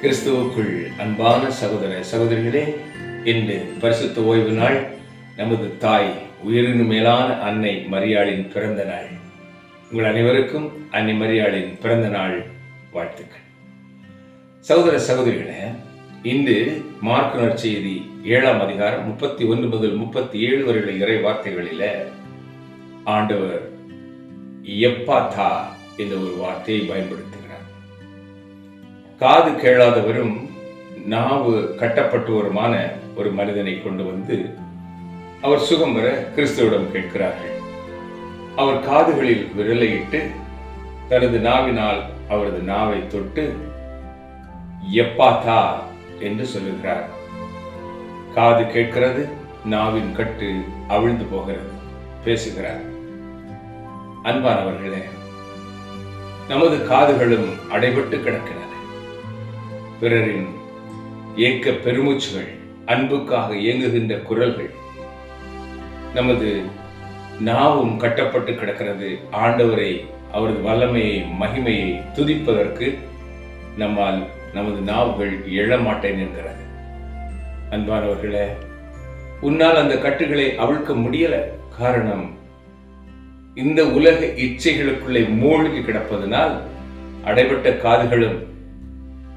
கிறிஸ்துவுக்குள் அன்பான சகோதர சகோதரிகளே இன்று பரிசுத்த ஓய்வு நாள். நமது தாய் உயிரின் மேலான அன்னை மரியாளின் பிறந்த நாள். உங்கள் அனைவருக்கும் அன்னை மரியாளின் பிறந்த நாள் வாழ்த்துக்கள். சகோதர சகோதரிகளே இன்று மார்க்குனர் செய்தி ஏழாம் அதிகாரம் முப்பத்தி ஒன்று முதல் முப்பத்தி ஏழு வரையுள்ள இறை வார்த்தைகளில ஆண்டவர் எப்பாத்தா என்ற ஒரு வார்த்தையை பயன்படுத்த காது கேளாதவரும் நாவு கட்டப்பட்டவருமான ஒரு மனிதனை கொண்டு வந்து அவர் சுகம் பெற கிறிஸ்துவிடம் கேட்கிறார்கள். அவர் காதுகளில் விரலையிட்டு தனது நாவினால் அவரது நாவை தொட்டு எப்பாத்தா என்று சொல்லுகிறார். காது கேட்கிறது நாவின் கட்டு அவிழ்ந்து போகிறது பேசுகிறார். அன்பானவர்களே நமது காதுகளும் அடைபட்டு கிடக்கின்றன பிறரின் ஏக்க பெருமூச்சுகள் அன்புக்காக இயங்குகின்ற குரல்கள் நமது நாவும் கட்டப்பட்டு கிடக்கிறது. ஆண்டவரை அவரது வல்லமையை மகிமையை துதிப்பதற்கு நம்மால் நமது நாவுகள் எழமாட்டேன் என்கிறது அன்பானவர்களே உன்னால் அந்த கட்டுகளை அவிழ்க்க முடியல. காரணம் இந்த உலக இச்சைகளுக்குள்ளே மூழ்கி கிடப்பதனால் அடைபட்ட காதுகளும்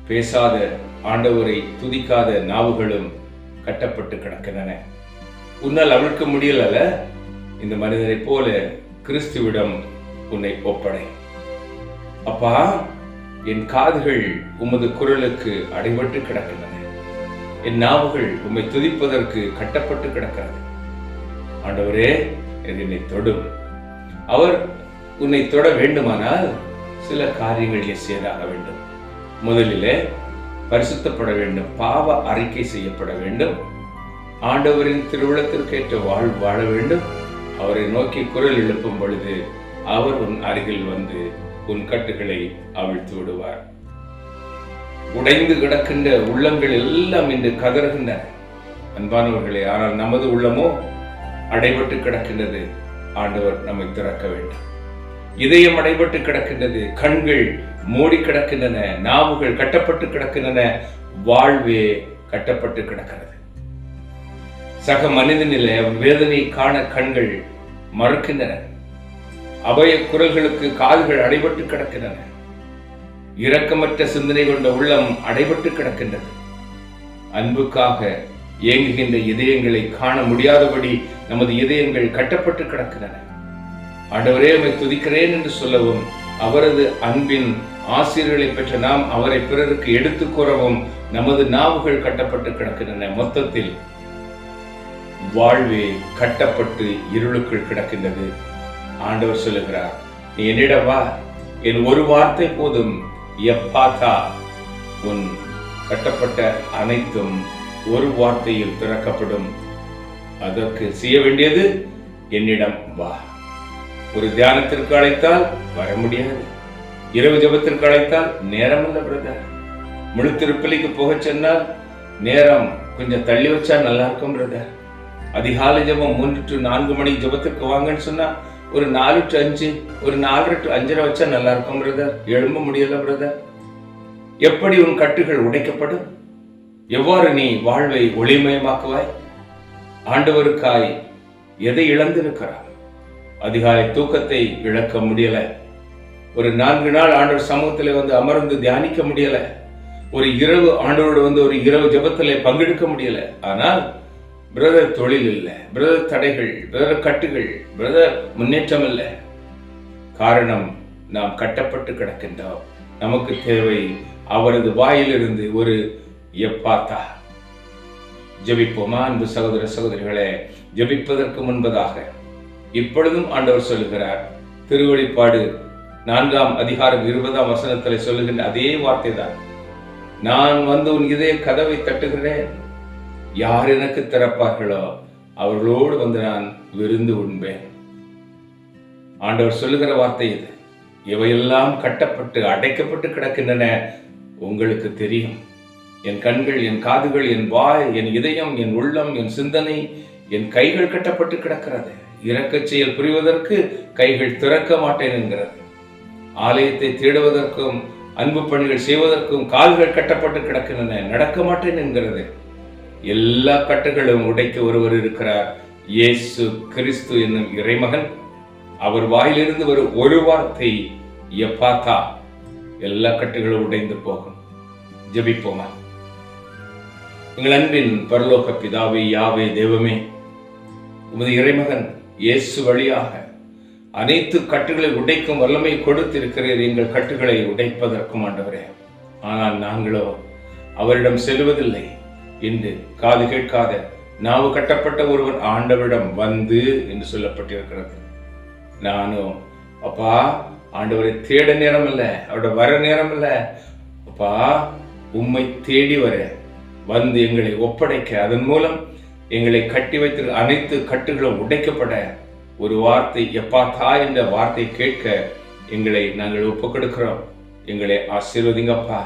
பேசாத ஆண்டவரை துதிக்காத நாவுகளும் கட்டப்பட்டு கிடக்கின்றன. உன்னால் அவிழ்க்க முடியல இந்த மனிதனைப் போல கிறிஸ்துவிடம் உன்னை ஒப்படை. அப்பா என் காதுகள் உமது குரலுக்கு அடைபட்டு கிடக்கின்றன. என் நாவுகள் உம்மை துதிப்பதற்கு கட்டப்பட்டு கிடக்கிறது. ஆண்டவரே என்னை தொடும். அவர் உன்னை தொட வேண்டுமானால் சில காரியங்கள் சேராக வேண்டும் முதலிலே பரிசுத்தப்பட வேண்டும் பாவ அறிக்கை செய்யப்பட வேண்டும். ஆண்டவரின் திருவிழத்திற்கேற்ற வாழ் வாழ வேண்டும். அவரை நோக்கி குரல் எழுப்பும் பொழுது அவர் உன் அருகில் வந்து உன் கட்டுகளை அவிழ்த்து விடுவார். உடைந்து கிடக்கின்ற உள்ளங்கள் எல்லாம் இன்று கதறுகின்றன. அன்பானவர்களே ஆனால் நமது உள்ளமோ அடைபட்டு கிடக்கின்றது. ஆண்டவர் நம்மை திறக்க வேண்டும். இதயம் அடைபட்டு கிடக்கின்றது கண்கள் மூடி கிடக்கின்றன நாவுகள் கட்டப்பட்டு கிடக்கின்றன வாழ்வே கட்டப்பட்டு கிடக்கிறது. சக மனிதனில வேதனை காண கண்கள் மறுக்கின்றன. அபய குரல்களுக்கு காதுகள் அடைபட்டு கிடக்கின்றன. இரக்கமற்ற சிந்தனை கொண்ட உள்ளம் அடைபட்டு கிடக்கின்றது. அன்புக்காக இயங்குகின்ற இதயங்களை காண முடியாதபடி நமது இதயங்கள் கட்டப்பட்டு கிடக்கின்றன. ஆண்டவரே உமை துதிக்கிறேன் என்று சொல்லவும் அவரது அன்பின் ஆசிரியர்களை பெற்ற நாம் அவரை பிறருக்கு எடுத்துக் கூறவும் நமது நாவுகள் கட்டப்பட்டு கிடக்கின்றன. மொத்தத்தில் வாழ்வே கட்டப்பட்டு இருளுக்குள் கிடக்கின்றது. ஆண்டவர் சொல்லுகிறார் நீ என்னிடம் வா. என் ஒரு வார்த்தை போதும். எப்பாத்தா உன் கட்டப்பட்ட அனைத்தும் ஒரு வார்த்தையில் திறக்கப்படும். அதற்கு செய்ய வேண்டியது என்னிடம் வா. ஒரு தியானத்திற்கு அழைத்தால் வர முடியாது. இரவு ஜபத்திற்கு அழைத்தால் நேரம் இல்லை பிரதர் முழு திருப்பலிக்கு போக சொன்னால் நேரம் கொஞ்சம் தள்ளி வச்சா நல்லா இருக்கும் பிரதர் அதிகாலை ஜபம் மூன்று டு நான்கு மணி ஜபத்துக்கு வாங்கன்னு சொன்னா ஒரு நாலு டு அஞ்சு ஒரு நாலரை டு அஞ்சரை வச்சா நல்லா இருக்கும் பிரதர் எழும்ப முடியல பிரதர் எப்படி உன் கட்டுகள் உடைக்கப்படும்? எவ்வாறு நீ வாழ்வை ஒளிமயமாக்குவாய்? ஆண்டவருக்காய் எதை இழந்திருக்கிறார்? அதிகாலை தூக்கத்தை இழக்க முடியல. ஒரு நான்கு நாள் ஆண்டோர் சமூகத்தில் வந்து அமர்ந்து தியானிக்க முடியல. ஒரு இரவு ஆண்டோரோடு வந்து ஒரு இரவு ஜபத்தில் பங்கெடுக்க முடியல. ஆனால் பிரதர் தொழில் இல்லை. பிரதர் தடைகள் பிரதர் கட்டுகள் பிரதர் முன்னேற்றம் இல்லை. காரணம் நாம் கட்டப்பட்டு கிடக்கின்றோம். நமக்கு தேவை அவரது வாயிலிருந்து ஒரு எப்பாத்தா. ஜபிப்போமா அன்பு சகோதர சகோதரிகளே ஜபிப்பதற்கு முன்பதாக. இப்பொழுதும் ஆண்டவர் சொல்லுகிறார். திருவழிப்பாடு நான்காம் அதிகாரம் இருபதாம் வசனத்தில் சொல்லுகின்ற அதே வார்த்தை தான் நான் வந்து உன் இதய கதவை தட்டுகிறேன். யார் எனக்கு திறப்பார்களோ அவர்களோடு வந்து நான் விருந்து உண்பேன். ஆண்டவர் சொல்லுகிற வார்த்தை இது. இவையெல்லாம் கட்டப்பட்டு அடைக்கப்பட்டு கிடக்கின்றன. உங்களுக்கு தெரியும். என் கண்கள் என் காதுகள் என் வாய் என் இதயம் என் உள்ளம் என் சிந்தனை என் கைகள் கட்டப்பட்டு கிடக்கிறது. இரக்கச் செயல் புரிவதற்கு கைகள் திறக்க மாட்டேன் என்கிறது ஆலயத்தை தேடுவதற்கும் அன்பு பணிகள் செய்வதற்கும் கால்கள் கட்டப்பட்டு கிடக்கின்றன. நடக்க மாட்டேன் என்கிறது. எல்லா கட்டுகளும் உடைக்க ஒருவர் இருக்கிறார். இயேசு கிறிஸ்து என்னும் இறைமகன். அவர் வாயிலிருந்து வரும் ஒரு வார்த்தை எப்பாத்தா எல்லா கட்டுகளும் உடைந்து போகும். ஜபிப்போமா? எங்கள் அன்பின் பரலோக பிதாவே யாவே தெய்வமே உமது இறைமகன் இயேசு வழியாக அனைத்து கட்டுகளை உடைக்கும் வல்லமை கொடுத்திருக்கிறீர். எங்கள் கட்டுகளை உடைப்பதற்கும் ஆண்டவரே. ஆனால் நாங்களோ அவரிடம் செல்வதில்லை. என்று காது கேட்காத நாவு கட்டப்பட்ட ஒருவன் ஆண்டவரிடம் வந்து என்று சொல்லப்பட்டிருக்கிறது. நானும் அப்பா ஆண்டவரை தேட நேரம் இல்ல அவரோட வர நேரம் இல்ல அப்பா உம்மை தேடி வர வந்து எங்களை ஒப்படைக்க. அதன் மூலம் எங்களை கட்டி வைத்திருக்க அனைத்து கட்டுகளும் உடைக்கப்பட ஒரு வார்த்தை எப்பா என்ற வார்த்தை கேட்க எங்களை நாங்கள் ஒப்புக்கொடுக்கிறோம். எங்களை ஆசீர்வதிங்கப்பா.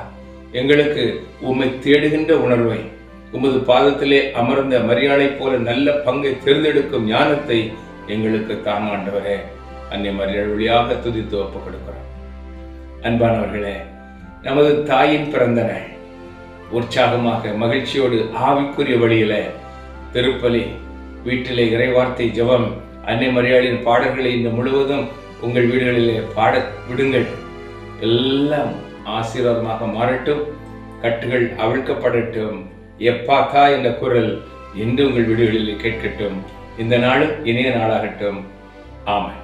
எங்களுக்கு உம்மை தேடுகின்ற உணர்வை உமது பாதத்திலே அமர்ந்த மரியாதை போல நல்ல பங்கை தேர்ந்தெடுக்கும் ஞானத்தை எங்களுக்கு தாமாண்டவரே அன்னை மரியாதை வழியாக துதித்து ஒப்புக் கொடுக்கிறோம் அன்பானவர்களே நமது தாயின் பிறந்த நாள் உற்சாகமாக மகிழ்ச்சியோடு ஆவிக்குரிய வழியில திருப்பலி. வீட்டிலே இறைவார்த்தை ஜெபம் அன்னை மரியாதையின் பாடல்களை இந்த முழுவதும் உங்கள் வீடுகளிலே பாட விடுங்கள். எல்லாம் ஆசீர்வாதமாக மாறட்டும் கட்டுகள் அவிழ்க்கப்படட்டும். எப்பாக்கா என்ற குரல் என்று உங்கள் வீடுகளில் கேட்கட்டும். இந்த நாளும் இனிய நாளாகட்டும். ஆமாம்